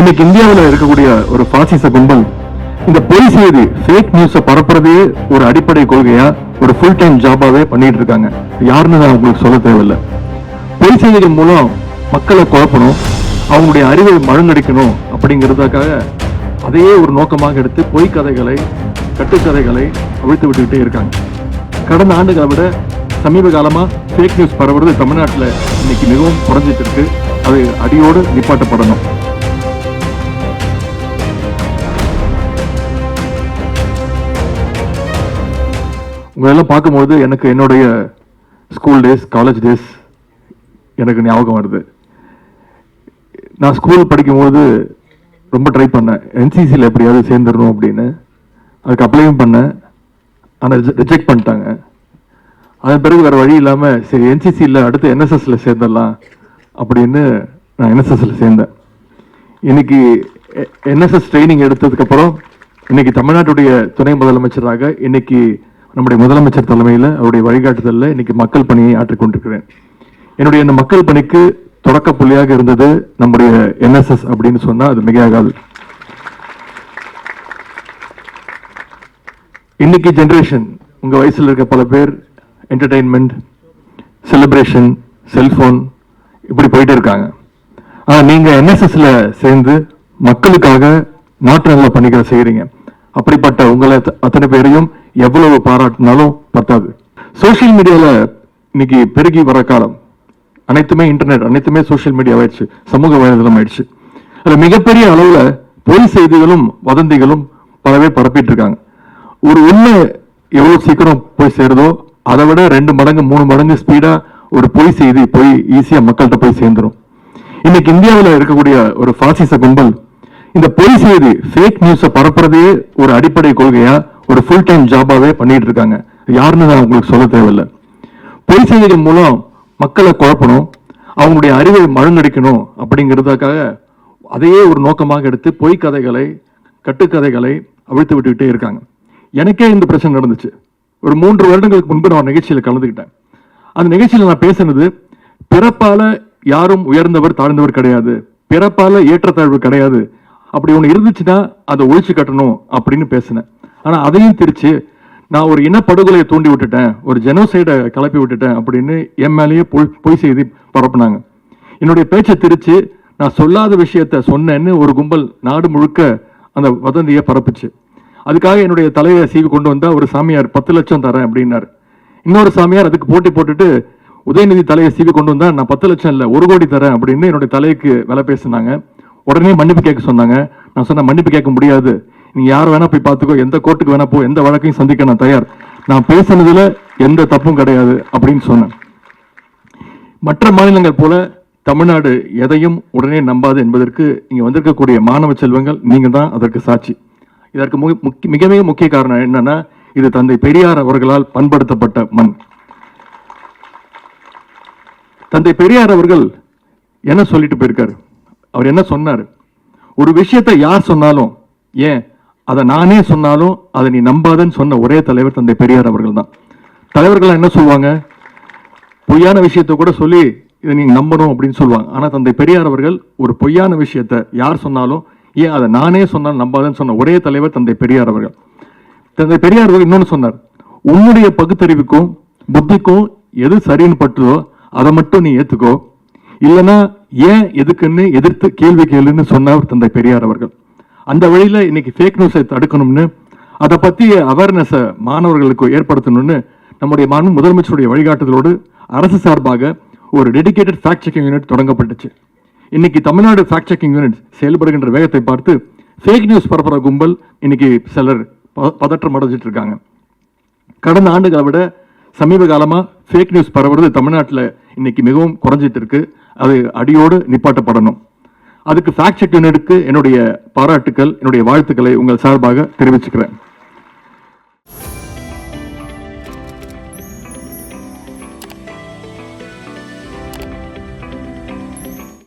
இன்னைக்கு இந்தியாவில் இருக்கக்கூடிய ஒரு பாசிச கும்பல் இந்த பொய் செய்தி ஃபேக் நியூஸை பரப்புறதே ஒரு அடிப்படை கொள்கையா ஒரு ஃபுல் டைம் ஜாபாவே பண்ணிட்டு இருக்காங்க. யாருன்னு நான் உங்களுக்கு சொல்ல தேவையில்லை. பொய் செய்திகள் மூலம் மக்களை குழப்பணும் அவங்களுடைய அறிவை மழுங்கடிக்கணும் அப்படிங்கிறதுக்காக அதையே ஒரு நோக்கமாக எடுத்து பொய் கதைகளை கட்டுக்கதைகளை அவிழ்த்து விட்டுக்கிட்டே இருக்காங்க. கடந்த ஆண்டுகளை விட சமீப காலமா ஃபேக் நியூஸ் பரவுறது தமிழ்நாட்டில் இன்னைக்கு மிகவும் குறைஞ்சிட்டு இருக்கு. அது அடியோடு நிப்பாட்டப்படணும். உங்களெல்லாம் பார்க்கும்போது எனக்கு என்னுடைய ஸ்கூல் டேஸ் காலேஜ் டேஸ் எனக்கு ஞாபகம் வருது. நான் ஸ்கூல் படிக்கும்போது ரொம்ப ட்ரை பண்ணேன். என்சிசியில் எப்படியாவது சேர்ந்துடணும் அப்படின்னு. அதுக்கு அப்ளையும் பண்ணேன். ஆனால் ரிஜெக்ட் பண்ணிட்டாங்க. அதன் பிறகு வேறு வழி இல்லாமல் சரி என்சிசியில் அடுத்து என்எஸ்எஸ்ல சேர்ந்துடலாம் அப்படின்னு நான் என்எஸ்எஸ்ல சேர்ந்தேன். இன்னைக்கு என்எஸ்எஸ் ட்ரைனிங் எடுத்ததுக்கப்புறம் இன்னைக்கு தமிழ்நாட்டுடைய துணை முதலமைச்சராக இன்னைக்கு நம்முடைய முதலமைச்சர் தலைமையில் அவருடைய வழிகாட்டுதலில் இன்னைக்கு மக்கள் பணியை ஆற்றிக்கொண்டிருக்கிறேன் என்னுடைய இந்த மக்கள் பணிக்கு தொடக்க புள்ளியாக இருந்தது நம்முடைய என்எஸ்எஸ் அப்படின்னு சொன்னால் அது மிகையாகாது. இன்னைக்கு ஜென்ரேஷன் உங்கள் வயசில் இருக்க பல பேர் என்டர்டெயின்மெண்ட் செலிப்ரேஷன் செல்ஃபோன் இப்படி போயிட்டு இருக்காங்க. ஆனால் நீங்கள் என்எஸ்எஸ்ல சேர்ந்து மக்களுக்காக நாட்டு நல்ல பணிகளை செய்கிறீங்க அப்படிப்பட்ட உங்களை அத்தனை பேரையும் எவ்வளவு பாராட்டினாலும் பத்தாது. சோசியல் மீடியால இன்னைக்கு பெருகி வர காலம். அனைத்துமே இன்டர்நெட் அனைத்துமே சோசியல் மீடியா ஆயிடுச்சு. சமூக வலைதளம் ஆயிடுச்சு. அதில் மிகப்பெரிய அளவுல பொய் செய்திகளும் வதந்திகளும் பலவே பரப்பிட்டு இருக்காங்க ஒரு உண்மை எவ்வளவு சீக்கிரம் போய் சேருதோ அதை விட ரெண்டு மடங்கு மூணு மடங்கு ஸ்பீடா ஒரு பொய் செய்தி போய் ஈஸியா மக்கள்கிட்ட போய் சேர்ந்துரும். இன்னைக்கு இந்தியாவில் இருக்கக்கூடிய ஒரு பாசிச கும்பல் இந்த பொய் செய்தி ஃபேக் நியூஸை பரப்புறதே ஒரு அடிப்படை கொள்கையா ஒரு ஃபுல் டைம் ஜாபாவே பண்ணிட்டு இருக்காங்க யாருன்னு நான் உங்களுக்கு சொல்ல தேவையில்லை. பொய் செய்திகள் மூலம் மக்களை குழப்பணும் அவங்களுடைய அறிவை மழுநடிக்கணும் அப்படிங்கிறதுக்காக அதையே ஒரு நோக்கமாக எடுத்து பொய் கதைகளை கட்டுக்கதைகளை அவிழ்த்து விட்டுக்கிட்டே இருக்காங்க. எனக்கே இந்த பிரச்சனை நடந்துச்சு. ஒரு மூன்று வருடங்களுக்கு முன்பு நான் நிகழ்ச்சியில் கலந்துக்கிட்டேன். அந்த நிகழ்ச்சியில் நான் பேசினது பிறப்பால யாரும் உயர்ந்தவர் தாழ்ந்தவர் கிடையாது. பிறப்பால ஏற்றத்தாழ்வு கிடையாது. அப்படி ஒன்று இருந்துச்சுன்னா அதை ஒழிச்சு கட்டணும் அப்படின்னு பேசினேன். ஆனால் அதையும் திரிச்சு நான் ஒரு இனப்படுகொலையை தூண்டி விட்டுட்டேன் ஒரு ஜெனோசைடை கிளப்பி விட்டுட்டேன் அப்படின்னு என் மேலேயே பொய் பொய் செய்தி பரப்புனாங்க. என்னுடைய பேச்சை திரிச்சு நான் சொல்லாத விஷயத்த சொன்னேன்னு ஒரு கும்பல் நாடு முழுக்க அந்த வதந்தியை பரப்புச்சு. அதுக்காக என்னுடைய தலையை சீவி கொண்டு வந்தால் ஒரு சாமியார் பத்து லட்சம் தரேன் அப்படின்னாரு. இன்னொரு சாமியார் அதுக்கு போட்டி போட்டுட்டு உதயநிதி தலையை சீவி கொண்டு வந்தால் நான் பத்து லட்சம் இல்லை ஒரு கோடி தரேன் அப்படின்னு என்னுடைய தலைக்கு விலை பேசினாங்க. உடனே மன்னிப்பு கேட்க சொன்னாங்க. நான் சொன்னேன் மன்னிப்பு கேட்க முடியாது. நீங்கள் யார் வேணால் போய் பார்த்துக்கோ. எந்த கோர்ட்டுக்கு வேணா போ. எந்த வழக்கையும் சந்திக்க நான் தயார். நான் பேசுனதில் எந்த தப்பும் கிடையாது அப்படின்னு சொன்னேன். மற்ற மாநிலங்கள் போல தமிழ்நாடு எதையும் உடனே நம்பாது என்பதற்கு இங்கே வந்திருக்கக்கூடிய மாணவ செல்வங்கள் நீங்கள் தான் அதற்கு சாட்சி. இதற்கு முக்கிய- மிக மிக முக்கிய காரணம் என்னன்னா இது தந்தை பெரியார் அவர்களால் பண்படுத்தப்பட்ட மண். தந்தை பெரியார் அவர்கள் என்ன சொல்லிட்டு போயிருக்காரு? அவர் என்ன சொன்னார்? ஒரு விஷயத்தை யார் சொன்னாலும் ஏன்? அதை நானே சொன்னாலும் அதை நீ நம்பாதன்னு சொன்ன ஒரே தலைவர் தந்தை பெரியார் அவர்கள் தான். தலைவர்கள் என்ன சொல்லுவாங்க? பொய்யான விஷயத்தை கூட சொல்லி இதை நீங்கள் நம்பணும் அப்படின்னு சொல்லுவாங்க. ஆனால் தந்தை பெரியார் அவர்கள் ஒரு பொய்யான விஷயத்தை யார் சொன்னாலும் ஏன் அதை நானே சொன்னாலும் நம்பாதன்னு சொன்ன ஒரே தலைவர் தந்தை பெரியார் அவர்கள். தந்தை பெரியார் அவர்கள் இன்னொன்று சொன்னார். உன்னுடைய பகுத்தறிவுக்கும் புத்திக்கும் எது சரின்னு பட்டுதோ அதை மட்டும் நீ ஏற்றுக்கோ இல்லைன்னா ஏன் எதுக்குன்னு எதிர்த்து கேள்வி கேளுன்னு சொன்னார் தந்தை பெரியார் அவர்கள். அந்த வழியில் இன்னைக்கு ஃபேக் நியூஸை தடுக்கணும்னு அதை பற்றி அவேர்னஸை மாணவர்களுக்கு ஏற்படுத்தணும்னு நம்முடைய மாநில முதலமைச்சருடைய வழிகாட்டுதலோடு அரசு சார்பாக ஒரு டெடிகேட்டட் ஃபேக்ட் செக்கிங் யூனிட் தொடங்கப்பட்டுச்சு. இன்னைக்கு தமிழ்நாடு ஃபேக்ட் செக்கிங் யூனிட் செயல்படுகின்ற வேகத்தை பார்த்து ஃபேக் நியூஸ் பரப்புற கும்பல் இன்னைக்கு சிலர் ப- பதற்றம் அடைஞ்சிட்டு இருக்காங்க. கடந்த ஆண்டுகளை விட சமீப காலமாக ஃபேக் நியூஸ் பரவுறது தமிழ்நாட்டில் இன்னைக்கு மிகவும் குறைஞ்சிட்டு இருக்கு அது அடியோடு நிப்பாட்டப்படணும். அதுக்கு ஃபேக்ட் செக் யூனிட்டுக்கு என்னுடைய பாராட்டுக்கள் என்னுடைய வாழ்த்துக்களை உங்கள் சார்பாக தெரிவிச்சுக்கிறேன்.